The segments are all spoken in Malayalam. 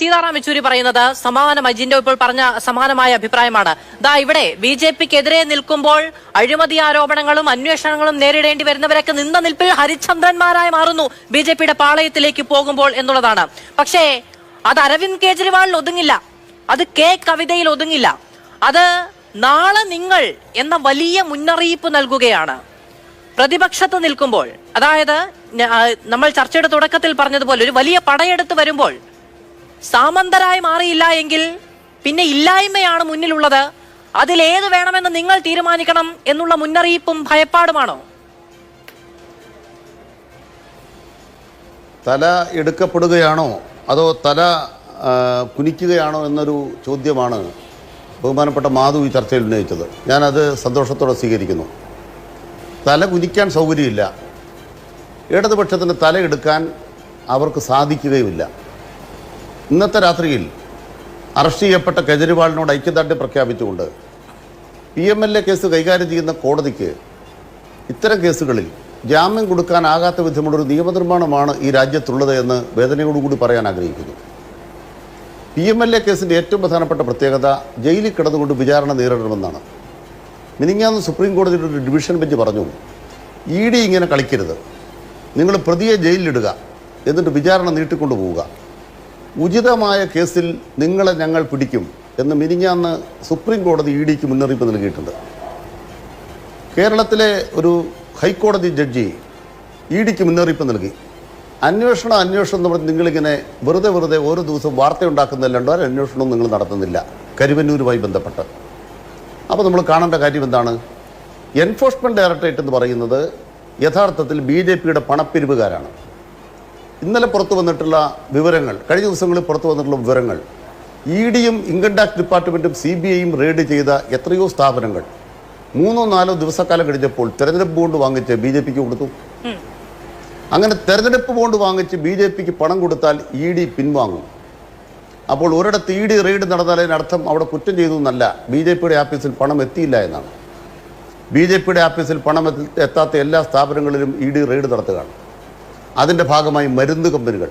സീതാറാം യെച്ചൂരി പറയുന്നത് സമാനമായി അജിന്റെ ഇപ്പോൾ പറഞ്ഞ സമാനമായ അഭിപ്രായമാണ്. ദാ ഇവിടെ ബി ജെ പിക്കെതിരെ നിൽക്കുമ്പോൾ അഴിമതി ആരോപണങ്ങളും അന്വേഷണങ്ങളും നേരിടേണ്ടി വരുന്നവരൊക്കെ നിന്ന നിൽപ്പിൽ ഹരിചന്ദ്രന്മാരായി മാറുന്നു ബി ജെ പിയുടെ പാളയത്തിലേക്ക് പോകുമ്പോൾ എന്നുള്ളതാണ്. പക്ഷേ അത് അരവിന്ദ് കേജ്രിവാളിൽ ഒതുങ്ങില്ല. അത് കെ കവിതയിൽ ഒതുങ്ങില്ല. അത് നാളെ നിങ്ങൾ എന്ന വലിയ മുന്നറിയിപ്പ് നൽകുകയാണ്. പ്രതിപക്ഷത്ത് നിൽക്കുമ്പോൾ അതായത് നമ്മൾ ചർച്ചയുടെ തുടക്കത്തിൽ പറഞ്ഞതുപോലെ ഒരു വലിയ പടയെടുത്ത് വരുമ്പോൾ സാമന്തരായി മാറിയില്ല എങ്കിൽ പിന്നെ ഇല്ലായ്മയാണ് മുന്നിലുള്ളത്. അതിലേത് വേണമെന്ന് നിങ്ങൾ തീരുമാനിക്കണം എന്നുള്ള മുന്നറിയിപ്പും ഭയപ്പാടുമാണോ? തല എടുക്കപ്പെടുകയാണോ അതോ തല കുനിക്കുകയാണോ എന്നൊരു ചോദ്യമാണ് ബഹുമാനപ്പെട്ട മാധു ഈ ചർച്ചയിൽ ഉന്നയിച്ചത്. ഞാനത് സന്തോഷത്തോടെ സ്വീകരിക്കുന്നു. തല കുനിക്കാൻ സൗകര്യമില്ല. ഇടതുപക്ഷത്തിന് തല എടുക്കാൻ അവർക്ക് സാധിക്കുകയുമില്ല. ഇന്നത്തെ രാത്രിയിൽ അറസ്റ്റ് ചെയ്യപ്പെട്ട കെജ്രിവാളിനോട് ഐക്യദാർഢ്യം പ്രഖ്യാപിച്ചുകൊണ്ട് P M L A case കൈകാര്യം ചെയ്യുന്ന കോടതിക്ക് ഇത്തരം കേസുകളിൽ ജാമ്യം കൊടുക്കാനാകാത്ത വിധമുള്ളൊരു നിയമനിർമ്മാണമാണ് ഈ രാജ്യത്തുള്ളത് എന്ന് വേദനയോടുകൂടി പറയാൻ ആഗ്രഹിക്കുന്നു. പി എം എൽ എ കേസിന്റെ ഏറ്റവും പ്രധാനപ്പെട്ട പ്രത്യേകത ജയിലിൽ കിടന്നുകൊണ്ട് വിചാരണ നേരിടണമെന്നാണ്. മിനിങ്ങാന്ന് സുപ്രീം കോടതിയുടെ ഒരു ഡിവിഷൻ ബെഞ്ച് പറഞ്ഞു ഇ ഡി ഇങ്ങനെ കളിക്കരുത്. നിങ്ങൾ പ്രതിയെ ജയിലിലിടുക. എന്നിട്ട് വിചാരണ നീട്ടിക്കൊണ്ടു പോവുക ഉചിതമായ കേസിൽ നിങ്ങളെ ഞങ്ങൾ പിടിക്കും എന്ന് മിനിഞ്ഞാന്ന് സുപ്രീം കോടതി ഇ ഡിക്ക് മുന്നറിയിപ്പ് നൽകിയിട്ടുണ്ട്. കേരളത്തിലെ ഒരു ഹൈക്കോടതി ജഡ്ജി ഇ ഡിക്ക് മുന്നറിയിപ്പ് നൽകി. അന്വേഷണം അന്വേഷണം എന്ന് പറഞ്ഞ് നിങ്ങളിങ്ങനെ വെറുതെ വെറുതെ ഓരോ ദിവസവും വാർത്തയുണ്ടാക്കുന്നതല്ലാണ്ട് ഒരു അന്വേഷണവും നിങ്ങൾ നടത്തുന്നില്ല. കരുവന്നൂരുമായി ബന്ധപ്പെട്ട്. അപ്പോൾ നമ്മൾ കാണേണ്ട കാര്യം എന്താണ്? എൻഫോഴ്സ്മെന്റ് ഡയറക്ടറേറ്റ് എന്ന് പറയുന്നത് യഥാർത്ഥത്തിൽ ബി ജെ പിയുടെ പണപ്പിരിവുകാരാണ്. ഇന്നലെ പുറത്തു വന്നിട്ടുള്ള വിവരങ്ങൾ കഴിഞ്ഞ ദിവസങ്ങളിൽ പുറത്തു വന്നിട്ടുള്ള വിവരങ്ങൾ ഇ ഡിയും ഇൻകം ടാക്സ് ഡിപ്പാർട്ട്മെന്റും സി ബി ഐയും റെയ്ഡ് ചെയ്ത എത്രയോ സ്ഥാപനങ്ങൾ. മൂന്നോ നാലോ ദിവസക്കാലം കഴിഞ്ഞപ്പോൾ തെരഞ്ഞെടുപ്പ് ബോണ്ട് വാങ്ങിച്ച് ബി ജെ പിക്ക് കൊടുത്തു. അങ്ങനെ തെരഞ്ഞെടുപ്പ് ബോണ്ട് വാങ്ങിച്ച് ബി ജെ പിക്ക് പണം കൊടുത്താൽ ഇ ഡി പിൻവാങ്ങും. അപ്പോൾ ഒരിടത്ത് ഇ ഡി റെയ്ഡ് നടന്നാൽ അതിനർത്ഥം അവിടെ കുറ്റം ചെയ്തു എന്നല്ല. ബി ജെ പിയുടെ ആഫീസിൽ പണം എത്തിയില്ല എന്നാണ്. ബി ജെ പിയുടെ ആഫീസിൽ പണം എത്തി- എത്താത്ത എല്ലാ സ്ഥാപനങ്ങളിലും ഇ ഡി റെയ്ഡ് നടത്തുകയാണ്. അതിന്റെ ഭാഗമായി മരുന്ന് കമ്പനികൾ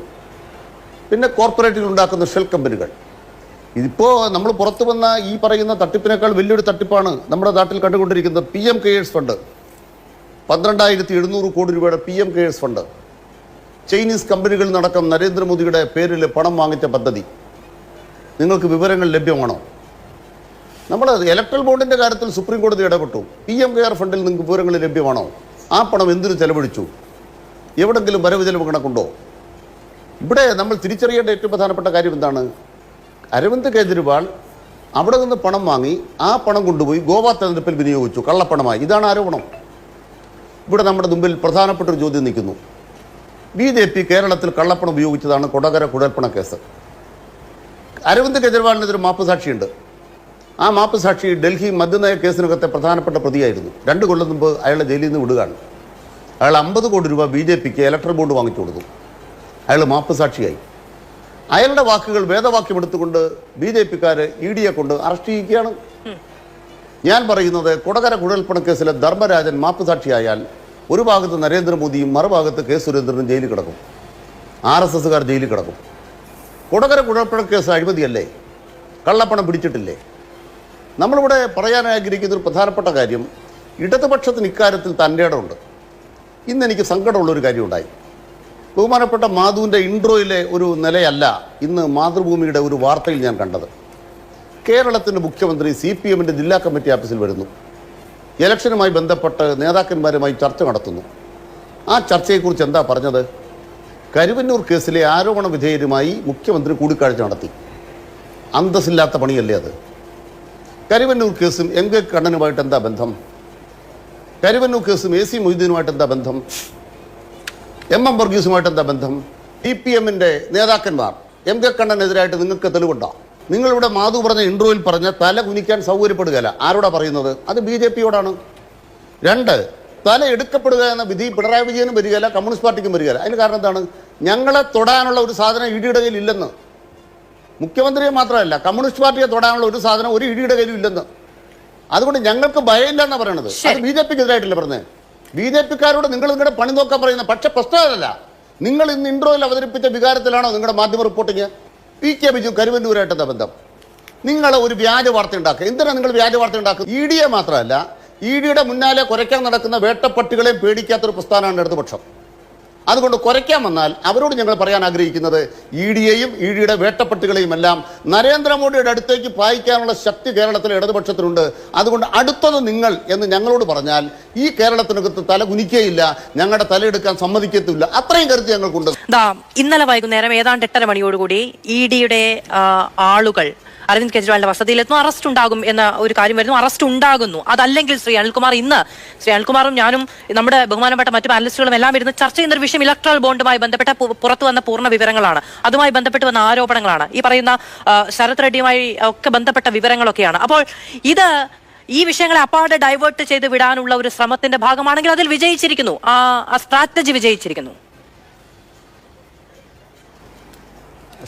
പിന്നെ കോർപ്പറേറ്റിൽ ഉണ്ടാക്കുന്ന ഷെൽ കമ്പനികൾ. ഇതിപ്പോൾ നമ്മൾ പുറത്തു വന്ന ഈ പറയുന്ന തട്ടിപ്പിനേക്കാൾ വലിയൊരു തട്ടിപ്പാണ് നമ്മുടെ നാട്ടിൽ കണ്ടുകൊണ്ടിരിക്കുന്നത് പി എം കെയേഴ്സ് ഫണ്ട്. പന്ത്രണ്ടായിരത്തി എഴുന്നൂറ് കോടി രൂപയുടെ P M CARES fund. Chinese കമ്പനികളിൽ നടക്കം നരേന്ദ്രമോദിയുടെ പേരിൽ പണം വാങ്ങിച്ച പദ്ധതി. നിങ്ങൾക്ക് വിവരങ്ങൾ ലഭ്യമാണോ? നമ്മൾ ഇലക്ട്രൽ ബോണ്ടിന്റെ കാര്യത്തിൽ സുപ്രീം കോടതി ഇടപെട്ടു. പി എം കെയർ ഫണ്ടിൽ നിങ്ങൾക്ക് വിവരങ്ങൾ ലഭ്യമാണോ? ആ പണം എന്തിനു ചെലവഴിച്ചു? എവിടെങ്കിലും വരവ് ചെലവ് കണക്കുണ്ടോ ഇവിടെ നമ്മൾ തിരിച്ചറിയേണ്ട ഏറ്റവും പ്രധാനപ്പെട്ട കാര്യം എന്താണ്? അരവിന്ദ് കെജ്രിവാൾ അവിടെ നിന്ന് പണം വാങ്ങി ആ പണം കൊണ്ടുപോയി ഗോവ തെരഞ്ഞെടുപ്പിൽ വിനിയോഗിച്ചു കള്ളപ്പണമായി. ഇതാണ് ആരോപണം. ഇവിടെ നമ്മുടെ മുമ്പിൽ പ്രധാനപ്പെട്ട ഒരു ചോദ്യം നിൽക്കുന്നു. ബി ജെ പി കേരളത്തിൽ കള്ളപ്പണം ഉപയോഗിച്ചതാണ് കൊടകര കുഴൽപ്പണ കേസ്. അരവിന്ദ് കെജ്രിവാളിനെതിരെ മാപ്പ് സാക്ഷിയുണ്ട്. ആ മാപ്പ് സാക്ഷി ഡൽഹി മദ്യനയ കേസിനകത്തെ പ്രധാനപ്പെട്ട പ്രതിയായിരുന്നു. രണ്ട് കൊല്ലം മുമ്പ് അയാളെ ജയിലിൽ നിന്ന് വിടുകയാണ്. അയാൾ അമ്പത് കോടി രൂപ ബി ജെ പിക്ക് ഇലക്ട്രൽ ബോണ്ട് വാങ്ങിച്ചു കൊടുത്തു. അയാൾ മാപ്പ് സാക്ഷിയായി. അയാളുടെ വാക്കുകൾ വേദവാക്യം എടുത്തുകൊണ്ട് ബി ജെ പിക്കാർ ഇ ഡിയെ കൊണ്ട് അറസ്റ്റ് ചെയ്യുകയാണ്. ഞാൻ പറയുന്നത് കൊടകര കുഴൽപ്പണ കേസിലെ ധർമ്മരാജൻ മാപ്പ് സാക്ഷിയായാൽ ഒരു ഭാഗത്ത് നരേന്ദ്രമോദിയും മറുഭാഗത്ത് കെ സുരേന്ദ്രനും ജയിലിൽ കിടക്കും. ആർ എസ് എസുകാർ ജയിലിൽ കിടക്കും. കൊടകര കുഴൽപ്പണ കേസ് അഴിമതിയല്ലേ? കള്ളപ്പണം പിടിച്ചിട്ടില്ലേ? നമ്മളിവിടെ പറയാൻ ആഗ്രഹിക്കുന്ന ഒരു പ്രധാനപ്പെട്ട കാര്യം ഇടതുപക്ഷത്തിന് ഇക്കാര്യത്തിൽ തന്റെ ഇടമുണ്ട്. ഇന്ന് എനിക്ക് സങ്കടമുള്ളൊരു കാര്യമുണ്ടായി. ബഹുമാനപ്പെട്ട മാധുവിന്റെ ഇൻട്രോയിലെ ഒരു നിലയല്ല ഇന്ന് മാതൃഭൂമിയുടെ ഒരു വാർത്തയിൽ ഞാൻ കണ്ടത്. കേരളത്തിന്റെ മുഖ്യമന്ത്രി സി പി എമ്മിന്റെ ജില്ലാ കമ്മിറ്റി ഓഫീസിൽ വരുന്നു. ഇലക്ഷനുമായി ബന്ധപ്പെട്ട് നേതാക്കന്മാരുമായി ചർച്ച നടത്തുന്നു. ആ ചർച്ചയെക്കുറിച്ച് എന്താ പറഞ്ഞത്? കരുവന്നൂർ കേസിലെ ആരോപണ വിധേയരുമായി മുഖ്യമന്ത്രി കൂടിക്കാഴ്ച നടത്തി. അന്തസ്സില്ലാത്ത പണിയല്ലേ അത്? കരുവന്നൂർ കേസും എം കെ കണ്ണനുമായിട്ട് എന്താ ബന്ധം? കരുവന്നൂർ കേസും എ സി മൊയ്തീനുമായിട്ട് എന്താ ബന്ധം? എം എം വർഗീസുമായിട്ട് എന്താ ബന്ധം? ഇ പി എമ്മിന്റെ നേതാക്കന്മാർ എം കെ കണ്ണനെതിരായിട്ട് നിങ്ങൾക്ക് തെളിവുണ്ടോ? നിങ്ങളിവിടെ മാധു പറഞ്ഞ ഇൻട്രോയിൽ പറഞ്ഞ തല കുനിക്കാൻ സൗകര്യപ്പെടുകയല്ല. ആരോടാ പറയുന്നത്? അത് ബി ജെ പിയോടാണ്. രണ്ട് തല എടുക്കപ്പെടുക എന്ന വിധി പിണറായി വിജയനും വരികയില്ല കമ്മ്യൂണിസ്റ്റ് പാർട്ടിക്കും വരികയില്ല. അതിന് കാരണം എന്താണ്? ഞങ്ങളെ തൊടാനുള്ള ഒരു സാധനം ഇടിയുടെ കയ്യിൽ ഇല്ലെന്ന്. മുഖ്യമന്ത്രിയെ മാത്രമല്ല കമ്മ്യൂണിസ്റ്റ് പാർട്ടിയെ തൊടാനുള്ള ഒരു സാധനം ഒരു ഇടിയുടെ കയ്യിലും ഇല്ലെന്ന്. അതുകൊണ്ട് ഞങ്ങൾക്ക് ഭയമില്ല എന്നാ പറയണത്. അത്. ബി ജെ പിക്ക് എതിരായിട്ടില്ല പറഞ്ഞത് ബി ജെ പിക്കാരോട് നിങ്ങൾ നിങ്ങളുടെ പണി നോക്കാൻ പറയുന്നത് പക്ഷെ പ്രശ്നമല്ല. നിങ്ങൾ ഇന്ന് ഇൻട്രോയിൽ അവതരിപ്പിച്ച വികാരത്തിലാണോ നിങ്ങളുടെ മാധ്യമ റിപ്പോർട്ടിങ്? പി കെ ബിജു കരുവന്നൂരായിട്ടെന്താ ബന്ധം? നിങ്ങൾ ഒരു വ്യാജ വാർത്ത ഉണ്ടാക്കുക. എന്തിനാണ് നിങ്ങൾ വ്യാജ വാർത്ത ഉണ്ടാക്കുക? ഇ ഡിയെ മാത്രമല്ല ഇ ഡിയുടെ മുന്നാലെ കുറയ്ക്കാൻ നടക്കുന്ന വേട്ടപ്പട്ടികളെയും പേടിക്കാത്തൊരു പ്രസ്ഥാനമാണ് ഇടതുപക്ഷം. അതുകൊണ്ട് കുറയ്ക്കാൻ വന്നാൽ അവരോട് ഞങ്ങൾ പറയാൻ ആഗ്രഹിക്കുന്നത് ഇ ഡിയെയും ഇ ഡിയുടെ വേട്ടപ്പെട്ടുകളെയും എല്ലാം നരേന്ദ്രമോദിയുടെ അടുത്തേക്ക് പായിക്കാനുള്ള ശക്തി കേരളത്തിലെ ഇടതുപക്ഷത്തിനുണ്ട്. അതുകൊണ്ട് അടുത്തത് നിങ്ങൾ എന്ന് ഞങ്ങളോട് പറഞ്ഞാൽ ഈ കേരളത്തിനകത്ത് തല കുനിക്കുകയില്ല ഞങ്ങളുടെ തലയെടുക്കാൻ സമ്മതിക്കത്തില്ല. അത്രയും കരുത്ത് ഞങ്ങൾക്കുണ്ട്. ഇന്നലെ വൈകുന്നേരം ഏതാണ്ട് എട്ടര മണിയോടുകൂടി ഇ ഡിയുടെ ആളുകൾ അരവിന്ദ് കെജ്രിവാളിന്റെ വസതിയിലെത്തുന്നു. അറസ്റ്റ് ഉണ്ടാകും എന്ന ഒരു കാര്യം വരുന്നു. അറസ്റ്റ് ഉണ്ടാകുന്നു. അതല്ലെങ്കിൽ ശ്രീ അനിൽകുമാർ ഇന്ന് ശ്രീ അനിൽകുമാറും ഞാനും നമ്മുടെ ബഹുമാനപ്പെട്ട മറ്റു പാനലിസ്റ്റുകളും എല്ലാം ഇരുന്ന് ചർച്ച ചെയ്യുന്ന ഒരു വിഷയം ഇലക്ട്രൽ ബോണ്ടുമായി ബന്ധപ്പെട്ട പുറത്തു വന്ന പൂർണ വിവരങ്ങളാണ്. അതുമായി ബന്ധപ്പെട്ട് വന്ന ആരോപണങ്ങളാണ്. ഈ പറയുന്ന ശരത് റെഡ്ഡിയുമായി ഒക്കെ ബന്ധപ്പെട്ട വിവരങ്ങളൊക്കെയാണ്. അപ്പോൾ ഇത് ഈ വിഷയങ്ങളെ അപ്പാടെ ഡൈവേർട്ട് ചെയ്ത് വിടാനുള്ള ഒരു ശ്രമത്തിന്റെ ഭാഗമാണെങ്കിൽ അതിൽ വിജയിച്ചിരിക്കുന്നു. ആ സ്ട്രാറ്റജി വിജയിച്ചിരിക്കുന്നു.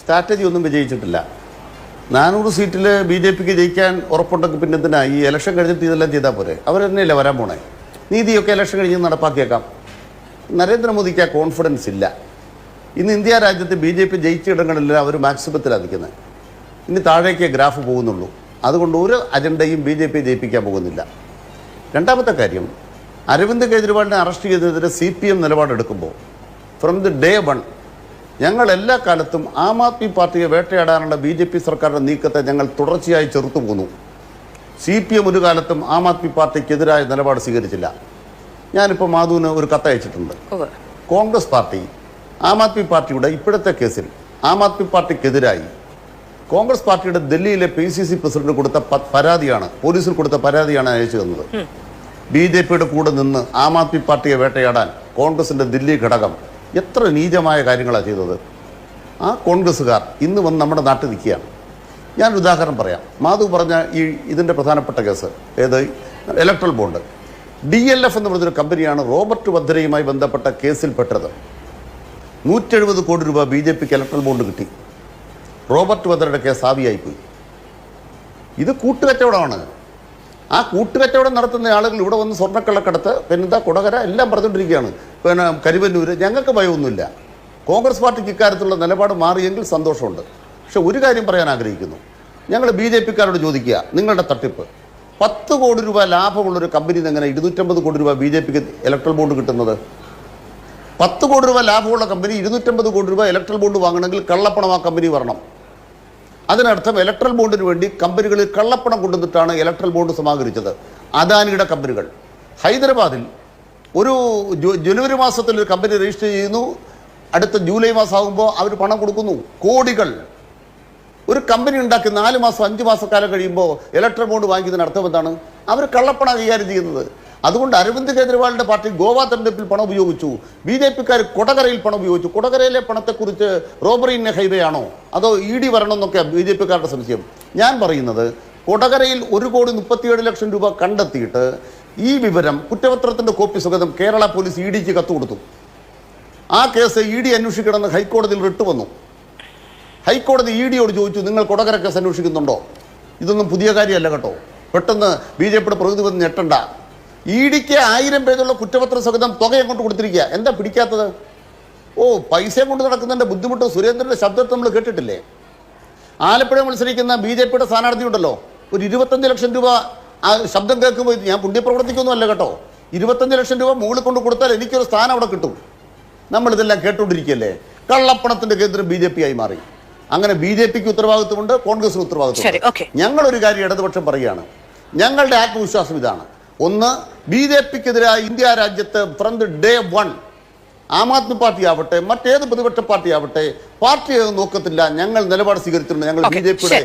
സ്ട്രാറ്റജി ഒന്നും വിജയിച്ചിട്ടില്ല. നാനൂറ് സീറ്റിൽ ബി ജെ പിക്ക് ജയിക്കാൻ ഉറപ്പുണ്ടെങ്കിൽ പിന്നെ എന്തിനാ? ഈ ഇലക്ഷൻ കഴിഞ്ഞിട്ട് ഇതെല്ലാം ചെയ്താൽ പോരെ? അവർ തന്നെയല്ലേ വരാൻ പോണേ? നീതിയൊക്കെ ഇലക്ഷൻ കഴിഞ്ഞ് നടപ്പാക്കിയേക്കാം. നരേന്ദ്രമോദിക്ക് ആ കോൺഫിഡൻസ് ഇല്ല. ഇന്ന് ഇന്ത്യ രാജ്യത്ത് ബി ജെ പി ജയിച്ചിടങ്ങളിലെല്ലാം അവർ മാക്സിമത്തിലാണ് നിൽക്കുന്നത് ഇനി താഴേക്ക് ഗ്രാഫ് പോകുന്നുള്ളൂ. അതുകൊണ്ട് ഒരു അജണ്ടയും ബി ജെ പി ജയിപ്പിക്കാൻ പോകുന്നില്ല. രണ്ടാമത്തെ കാര്യം അരവിന്ദ് കെജ്രിവാളിനെ അറസ്റ്റ് ചെയ്തതിനെതിരെ സി പി എം നിലപാടെടുക്കുമ്പോൾ ഫ്രം ദി ഡേ വൺ ഞങ്ങൾ എല്ലാ കാലത്തും ആം ആദ്മി പാർട്ടിയെ വേട്ടയാടാനുള്ള ബി ജെ പി സർക്കാരിന്റെ നീക്കത്തെ ഞങ്ങൾ തുടർച്ചയായി ചെറുത്തു പോന്നു. സി പി എം ഒരു കാലത്തും ആം ആദ്മി പാർട്ടിക്കെതിരായ നിലപാട് സ്വീകരിച്ചില്ല. ഞാനിപ്പോൾ മാധുവിന് ഒരു കത്തയച്ചിട്ടുണ്ട് അയച്ചിട്ടുണ്ട്. കോൺഗ്രസ് പാർട്ടി ആം ആദ്മി പാർട്ടിയുടെ ഇപ്പോഴത്തെ കേസിൽ ആം ആദ്മി പാർട്ടിക്കെതിരായി കോൺഗ്രസ് പാർട്ടിയുടെ ഡൽഹിയിലെ പി സി സി പ്രസിഡന്റ് കൊടുത്ത പരാതിയാണ് പോലീസിൽ കൊടുത്ത പരാതിയാണ് അയച്ചു തന്നത്. ബി ജെ പിയുടെ കൂടെ നിന്ന് ആം ആദ്മി പാർട്ടിയെ വേട്ടയാടാൻ കോൺഗ്രസിന്റെ ദില്ലി ഘടകം എത്ര നീചമായ കാര്യങ്ങളാണ് ചെയ്തത്? ആ കോൺഗ്രസ്സുകാർ ഇന്ന് വന്ന് നമ്മുടെ നാട്ടിൽ നിൽക്കുകയാണ്. ഞാനൊരു ഉദാഹരണം പറയാം. മാധു പറഞ്ഞ ഈ ഇതിന്റെ പ്രധാനപ്പെട്ട കേസ്. ഏത്? Electoral bond D L F എന്ന് പറഞ്ഞൊരു കമ്പനിയാണ് റോബർട്ട് വദ്രയുമായി ബന്ധപ്പെട്ട കേസിൽപ്പെട്ടത് നൂറ്റെഴുപത് കോടി രൂപ ബി ജെ പിക്ക് ഇലക്ട്രൽ ബോണ്ട് കിട്ടി. റോബർട്ട് വദ്രയുടെ കേസ് ആവിയായിപ്പോയി. ഇത് കൂട്ടുകച്ചവടമാണ് ആ കൂട്ടുകച്ചവടം നടത്തുന്ന ആളുകൾ ഇവിടെ വന്ന് സ്വർണക്കള്ളക്കടത്ത് പെരുന്ത കുടകര എല്ലാം പറഞ്ഞുകൊണ്ടിരിക്കുകയാണ്. പിന്നെ കരുവന്നൂര്. ഞങ്ങൾക്ക് ഭയമൊന്നുമില്ല. കോൺഗ്രസ് പാർട്ടിക്ക് ഇക്കാര്യത്തിലുള്ള നിലപാട് മാറിയെങ്കിൽ സന്തോഷമുണ്ട്. പക്ഷെ ഒരു കാര്യം പറയാൻ ആഗ്രഹിക്കുന്നു. ഞങ്ങൾ ബി ജെ പിക്കാരോട് ചോദിക്കുക നിങ്ങളുടെ തട്ടിപ്പ്. പത്ത് കോടി രൂപ ലാഭമുള്ളൊരു കമ്പനി എങ്ങനെ ഇരുന്നൂറ്റമ്പത് കോടി രൂപ ബി ജെ പിക്ക് ഇലക്ട്രൽ ബോണ്ട് കിട്ടുന്നത്? പത്ത് കോടി രൂപ ലാഭമുള്ള കമ്പനി ഇരുന്നൂറ്റമ്പത് കോടി രൂപ ഇലക്ട്രൽ ബോണ്ട് വാങ്ങണമെങ്കിൽ കള്ളപ്പണം ആ കമ്പനി വരണം. അതിനർത്ഥം ഇലക്ട്രൽ ബോണ്ടിന് വേണ്ടി കമ്പനികളിൽ കള്ളപ്പണം കൊണ്ടുവന്നിട്ടാണ് ഇലക്ട്രൽ ബോണ്ട് സമാഹരിച്ചത്. അദാനിയുടെ കമ്പനികൾ. ഹൈദരാബാദിൽ ഒരു ജനുവരി മാസത്തിൽ ഒരു കമ്പനി രജിസ്റ്റർ ചെയ്യുന്നു. അടുത്ത ജൂലൈ മാസം ആകുമ്പോൾ അവർ പണം കൊടുക്കുന്നു. കോടികൾ. ഒരു കമ്പനി ഉണ്ടാക്കി നാല് മാസം അഞ്ച് മാസക്കാലം കഴിയുമ്പോൾ ഇലക്ട്രൽ ബോണ്ട് വാങ്ങിക്കുന്നതിന് അർത്ഥം എന്താണ്? അവർ കള്ളപ്പണം കൈകാര്യം ചെയ്യുന്നത്. അതുകൊണ്ട് അരവിന്ദ് കെജ്രിവാളിന്റെ പാർട്ടി ഗോവ തെരഞ്ഞെടുപ്പിൽ പണം ഉപയോഗിച്ചു. ബി ജെ പിക്കാർ കൊടകരയിൽ പണം ഉപയോഗിച്ചു. കൊടകരയിലെ പണത്തെക്കുറിച്ച് റോബറി ഹൈവേ അതോ ഇ ഡി വരണമെന്നൊക്കെ ബി ജെ പിക്കാരുടെ സംശയം. ഞാൻ പറയുന്നത് കൊടകരയിൽ ഒരു കോടി മുപ്പത്തിയേഴ് ലക്ഷം രൂപ കണ്ടെത്തിയിട്ട് ഈ വിവരം കുറ്റപത്രത്തിന്റെ കോപ്പി സുഗതം കേരള പോലീസ് ഇ ഡിക്ക് കത്ത് കൊടുത്തു. ആ കേസ് ഇ ഡി അന്വേഷിക്കണമെന്ന് ഹൈക്കോടതിയിൽ റിട്ട് വന്നു. ഹൈക്കോടതി ഇ ഡിയോട് ചോദിച്ചു നിങ്ങൾ കൊടകര കേസ് അന്വേഷിക്കുന്നുണ്ടോ? ഇതൊന്നും പുതിയ കാര്യമല്ല കേട്ടോ. പെട്ടെന്ന് ബി ജെ പിയുടെ പ്രകൃതി വന്ന് ഞെട്ടണ്ട. ഇ ഡിക്ക് ആയിരം പേജുള്ള കുറ്റപത്ര സഹിതം തുക അങ്ങോട്ട് കൊടുത്തിരിക്കുക. എന്താ പിടിക്കാത്തത്? ഓ പൈസയും കൊണ്ട് നടക്കുന്നതിന്റെ ബുദ്ധിമുട്ട്. സുരേന്ദ്രന്റെ ശബ്ദത്തെ നമ്മൾ കേട്ടിട്ടില്ലേ? ആലപ്പുഴ മത്സരിക്കുന്ന ബി ജെ പിയുടെ സ്ഥാനാർത്ഥി ഉണ്ടല്ലോ ഒരു ഇരുപത്തഞ്ച് ലക്ഷം രൂപ ആ ശബ്ദം കേൾക്കുമ്പോൾ ഞാൻ പുണ്യപ്രവർത്തിക്കൊന്നും അല്ല കേട്ടോ. ഇരുപത്തഞ്ച് ലക്ഷം രൂപ മുകളിൽ കൊണ്ട് കൊടുത്താൽ എനിക്കൊരു സ്ഥാനം അവിടെ കിട്ടും. നമ്മളിതെല്ലാം കേട്ടുകൊണ്ടിരിക്കുകയല്ലേ? കള്ളപ്പണത്തിന്റെ കേന്ദ്രം ബി ജെ പി ആയി മാറി. അങ്ങനെ ബി ജെ പിക്ക് ഉത്തരവാദിത്വമുണ്ട് കോൺഗ്രസിന് ഉത്തരവാദിത്വമുണ്ട്. ഞങ്ങളൊരു കാര്യം ഇടതുപക്ഷം പറയുകയാണ്. ഞങ്ങളുടെ ആത്മവിശ്വാസം ഇതാണ്. ഒന്ന് ബി ജെ പിക്കെതിരായ ഇന്ത്യ രാജ്യത്ത് from the day one Aam Aadmi party ആവട്ടെ മറ്റേത് പ്രതിപക്ഷ പാർട്ടി ആവട്ടെ പാർട്ടി നോക്കത്തില്ല ഞങ്ങൾ നിലപാട് സ്വീകരിച്ചിട്ടുണ്ട് ഞങ്ങൾ ബി ജെ പിയുടെ